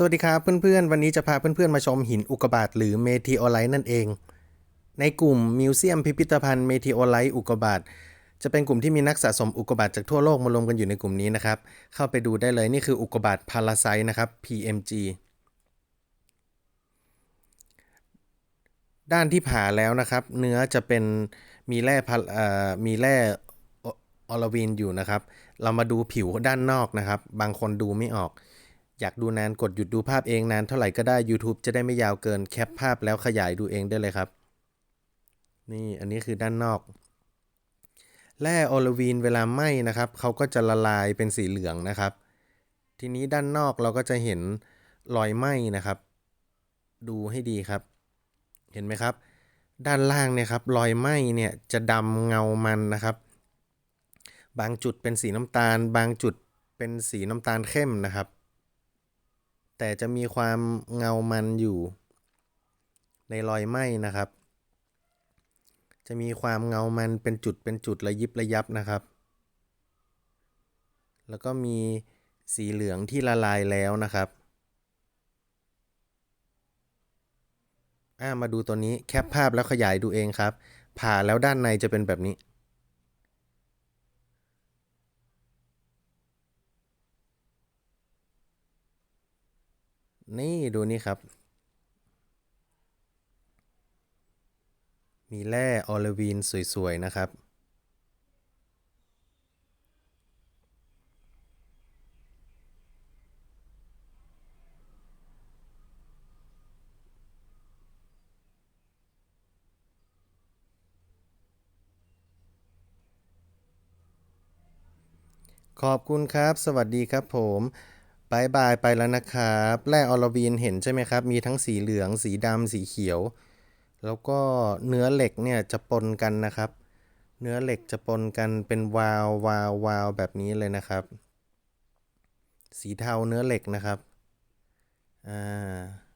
สวัสดีครับเพื่อนๆ วันนี้จะพาเพื่อนๆ มาชมหินอุกกาบาตหรือเมทีโอไลท์นั่นเอง ในกลุ่มมิวเซียมพิพิธภัณฑ์เมทีโอไลท์อุกกาบาตจะเป็นกลุ่มที่มีนักสะสมอุกกาบาตจากทั่วโลกมารวมกันอยู่ในกลุ่มนี้นะครับ เข้าไปดูได้เลยนี่คืออุกกาบาตพาราไซต์นะครับ PMG ด้านที่ผ่าแล้วนะครับ เนื้อจะเป็นมีแร่พาเอ่อมีแร่ออลวินอยู่นะครับ เรามาดูผิวด้านนอกนะครับ บางคนดูไม่ออก อยากดูนานกดหยุดดูภาพเองนานเท่าไหร่ก็ได้ YouTube จะได้ไม่ยาวเกินแคปภาพแล้วขยายดูเองได้เลยครับ นี่อันนี้คือด้านนอก แร่ออลวีนเวลาไหม้นะครับเขาก็จะละลายเป็นสีเหลืองนะครับ ทีนี้ด้านนอกเราก็จะเห็นรอยไหม้นะครับ ดูให้ดีครับ เห็นไหมครับ ด้านล่างเนี่ยครับรอยไหม้เนี่ยจะดำเงามันนะครับ บางจุดเป็นสีน้ำตาล บางจุดเป็นสีน้ำตาลเข้มนะครับ แต่จะมีความเงามันอยู่ในรอยไหม้นะครับ จะมีความเงามันเป็นจุดเป็นจุดระยิบระยับนะครับ แล้วก็มีสีเหลืองที่ละลายแล้วนะครับอ่ามาดูตัวนี้แคปภาพแล้วขยายดูเองครับ ผ่าแล้วด้านในจะเป็นแบบนี้ นี่ดูนี่ครับ มีแร่ออลวีนสวย ๆ นะครับ ขอบคุณครับ สวัสดีครับผม บายบายไปแล้วนะครับแร่ออลวีนเห็นใช่ไหมครับ มีทั้งสีเหลือง สีดำสีเขียว แล้วก็เนื้อเหล็กเนี่ยจะปนกันนะครับ เนื้อเหล็กจะปนกันเป็นวาววาววาวแบบนี้เลยนะครับ สีเทาเนื้อเหล็กนะครับ อ่า